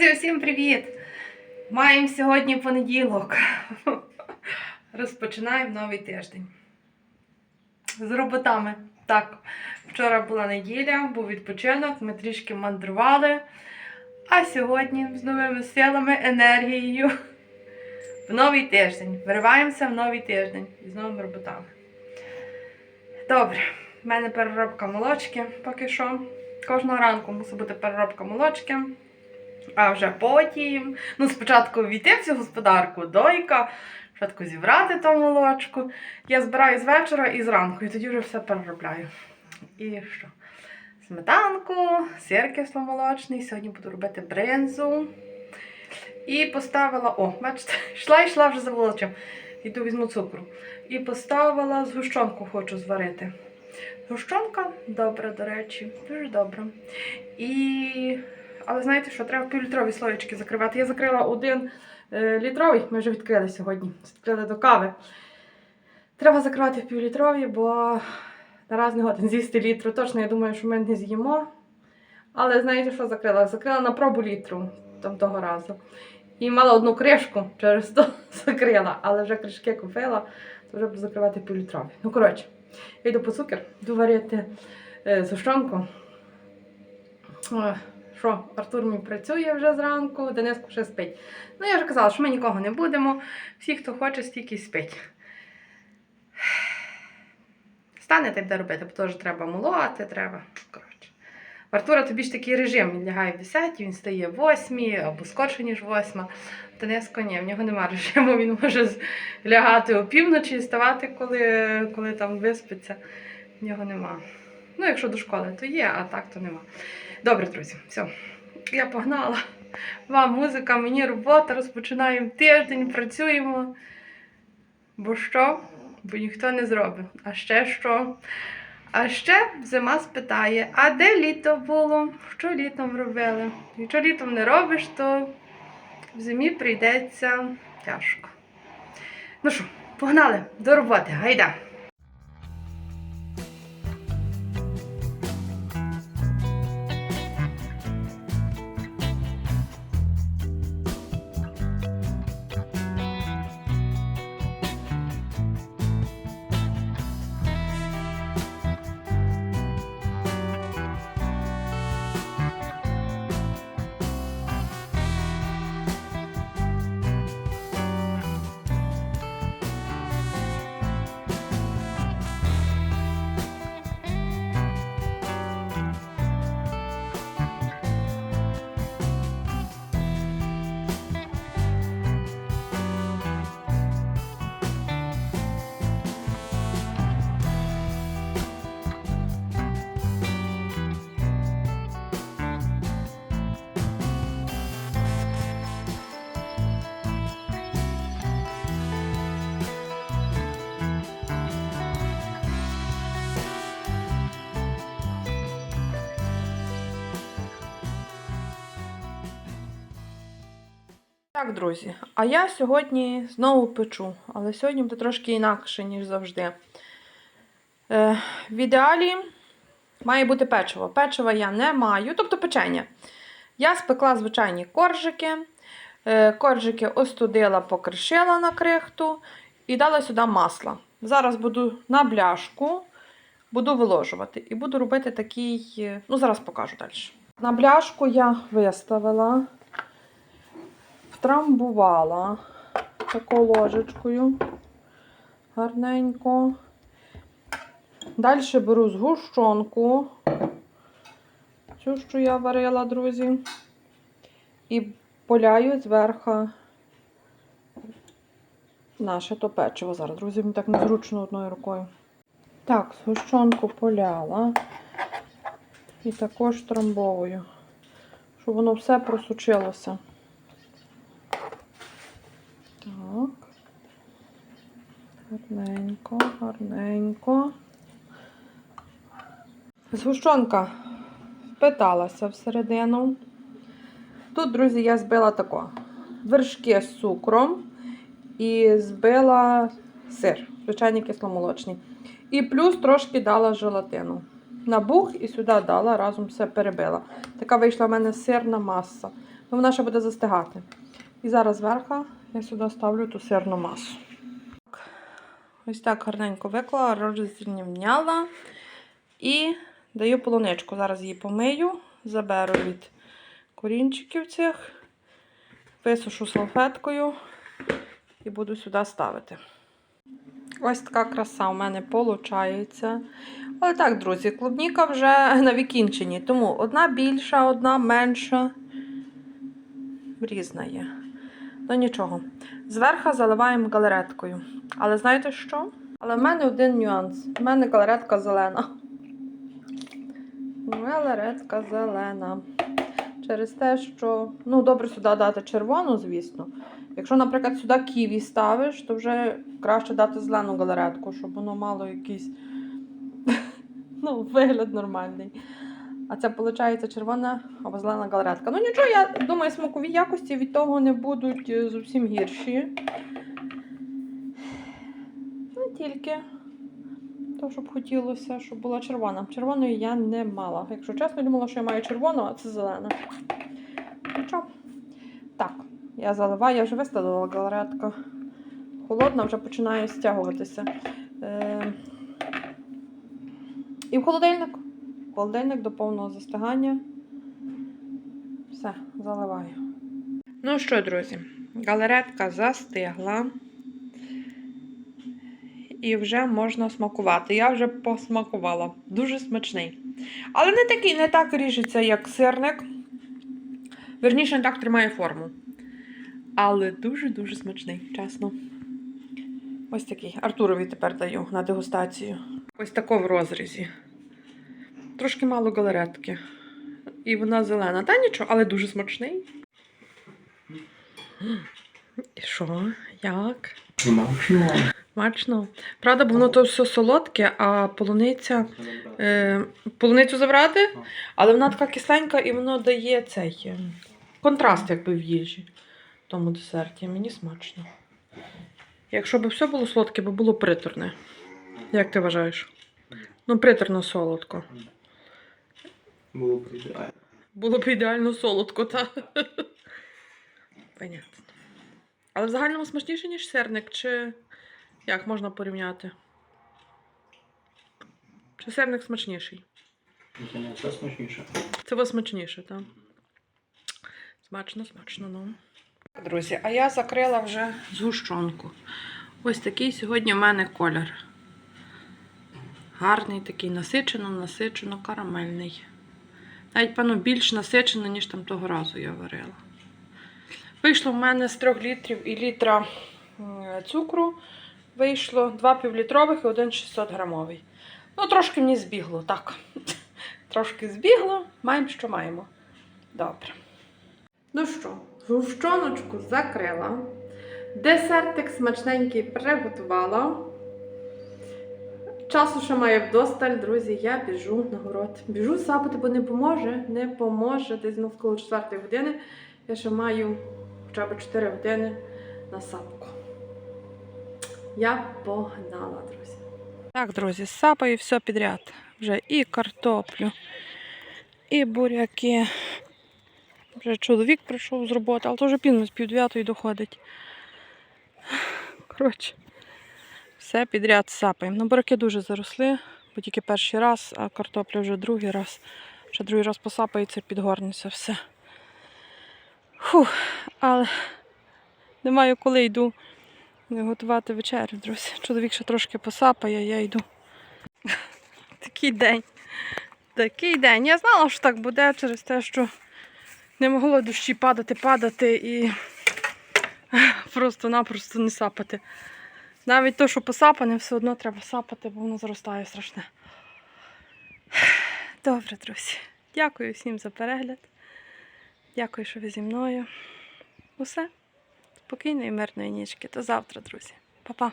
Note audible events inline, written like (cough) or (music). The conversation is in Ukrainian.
Друзі, усім привіт! Маємо сьогодні понеділок. Розпочинаємо новий тиждень. З роботами. Так, вчора була неділя, був відпочинок, ми трішки мандрували. А сьогодні з новими силами, енергією. В новий тиждень. Вириваємося в новий тиждень з новими роботами. Добре, в мене переробка молочки поки що. Кожного ранку мусить бути переробка молочки. А вже потім, ну, спочатку війти в цю господарку, дойка, спочатку зібрати ту молочку. Я збираю з вечора і зранку, і тоді вже все переробляю. І що? Сметанку, сир кисломолочний, сьогодні буду робити бринзу. І поставила, о, бачите, (laughs) йшла і йшла вже за волочем. Іду візьму цукру. І поставила згущенку, хочу зварити. Гущонка добра, до речі, дуже добра. І... Але знаєте що, треба півлітрові слоєчки закривати. Я закрила один е, літровий, ми вже відкрили сьогодні. Відкрили до кави. Треба закривати півлітрові, бо нараз не годин з'їсти літру. Точно, я думаю, що ми не з'їмо. Але знаєте, що закрила? Закрила на пробу літру там того разу. І мала одну кришку, через то (laughs) закрила, але вже кришки купила, то вже буду закривати півлітрові. Ну, коротше, я йду по цукер, йду варити е, зущенку. Ой, Що, Артур мій працює вже зранку, Дениску ще спить. Ну, я вже казала, що ми нікого не будемо. Всі, хто хоче, стільки спить. Станете буде робити, бо теж треба молоти, треба. В Артура тобі ж такий режим. Він лягає в 10, він стає в 8 або скорше, ніж 8. Дениско ні, в нього немає режиму, він може лягати опівночі і ставати, коли, коли там виспиться. В нього нема. Ну, якщо до школи, то є, а так то нема. Добре, друзі, все. Я погнала. Вам музика, мені робота, розпочинаємо тиждень, працюємо. Бо що? Бо ніхто не зробить. А ще що? А ще зима спитає, а де літо було? Що літом робили? Якщо літом не робиш, то в зимі прийдеться тяжко. Ну що, погнали до роботи, гайда! Так, друзі, а я сьогодні знову печу, але сьогодні буде трошки інакше, ніж завжди. Е, в ідеалі має бути печиво. Печива я не маю, тобто печення. Я спекла звичайні коржики. Е, коржики остудила, покришила на крихту і дала сюди масло. Зараз буду на бляшку, буду виложувати. І буду робити такий, е, ну зараз покажу далі. На бляшку я виставила втрамбувала такою ложечкою гарненько. Далі беру згущенку, цю, що я варила, друзі, і поляю зверху наше то печиво. Зараз, друзі, мені так незручно одною рукою. Так, згущенку поляла і також трамбовую, щоб воно все просучилося. Так. Гарненько, гарненько. Згущенка впиталася всередину. Тут, друзі, я збила тако. Вершки з цукром і збила сир, звичайний кисломолочний. І плюс трошки дала желатину. Набух і сюди дала, разом все перебила. Така вийшла в мене сирна маса. Ну, вона ще буде застигати. І зараз зверху я сюди ставлю ту сирну масу. Ось так гарненько виклала, розрівняла і даю полуничку. Зараз її помию, заберу від корінчиків цих, висушу салфеткою і буду сюди ставити. Ось така краса у мене виходить. Але так, друзі, клубніка вже (laughs) на вікінченні, тому одна більша, одна менша. Різна є. Ну нічого. Зверху заливаємо галереткою. Але знаєте що? Але в мене один нюанс. У мене галеретка зелена. Галеретка зелена. Через те, що ну, добре сюди дати червону, звісно. Якщо, наприклад, сюди ківі ставиш, то вже краще дати зелену галеретку, щоб воно мало якийсь (laughs) ну, вигляд нормальний. А це виходить червона або зелена галеретка. Ну нічого, я думаю, смакові якості від того не будуть е, зовсім гірші. Ну, тільки то, щоб хотілося, щоб була червона. Червоної я не мала. Якщо чесно, думала, що я маю червону, а це зелена. Нічого. Так, я заливаю, я вже виставила галеретку. Холодна, вже починає стягуватися. Е- і в холодильник. Холодильник до повного застигання. Все, заливаю. Ну що, друзі, галеретка застигла. І вже можна смакувати. Я вже посмакувала. Дуже смачний. Але не такий, не так ріжеться, як сирник. Верніше, не так тримає форму. Але дуже-дуже смачний, чесно. Ось такий. Артурові тепер даю на дегустацію. Ось тако в розрізі. Трошки мало галеретки. І вона зелена. Та нічого, але дуже смачний. І що? Як? Смачно. Смачно. Правда, бо воно то все солодке, а полуниця. Е, полуницю забрати, але вона така кисленька і воно дає цей е, контраст, якби в їжі в тому десерті. Мені смачно. Якщо б все було солодке, бо було приторне. Як ти вважаєш? Ну, приторно солодко. Було б ідеально. Було б ідеально солодко, так? Понятно. Але в загальному смачніше, ніж сирник, чи як можна порівняти? Чи сирник смачніший? Це не смачніше. Це вас смачніше, так? Смачно, смачно, ну. Друзі, а я закрила вже згущенку. Ось такий сьогодні в мене колір. Гарний такий, насичено, насичено, карамельний. Навіть, певно, більш насичено, ніж там того разу я варила. Вийшло в мене з 3 літрів і літра цукру. Вийшло 2 півлітрових і один 600 грамовий. Ну, трошки мені збігло, так. (laughs) Трошки збігло, маємо, що маємо. Добре. Ну що, гущоночку закрила. Десертик смачненький приготувала. Часу ще маю вдосталь, друзі, я біжу на город. Біжу сапати, бо не поможе, не поможе. Десь навколо 4 години. Я ще маю хоча б 4 години на сапку. Я погнала, друзі. Так, друзі, сапаю все підряд. Вже і картоплю, і буряки. Вже чоловік прийшов з роботи, але то вже пізно з пів дев'ятої доходить. Коротше, все підряд сапаємо. Ну, буряки дуже заросли, бо тільки перший раз, а картопля вже другий раз. Ще другий раз посапається, підгорнеться все. Фух, але немає коли йду готувати вечерю, друзі. Чоловік ще трошки посапає, я йду. (laughs) Такий день. Такий день. Я знала, що так буде через те, що не могло дощі падати, падати і (laughs) просто-напросто не сапати. Навіть то, що посапане, все одно треба сапати, бо воно зростає страшне. (sighs) Добре, друзі. Дякую всім за перегляд. Дякую, що ви зі мною. Усе. Спокійної, мирної нічки. До завтра, друзі. Па-па.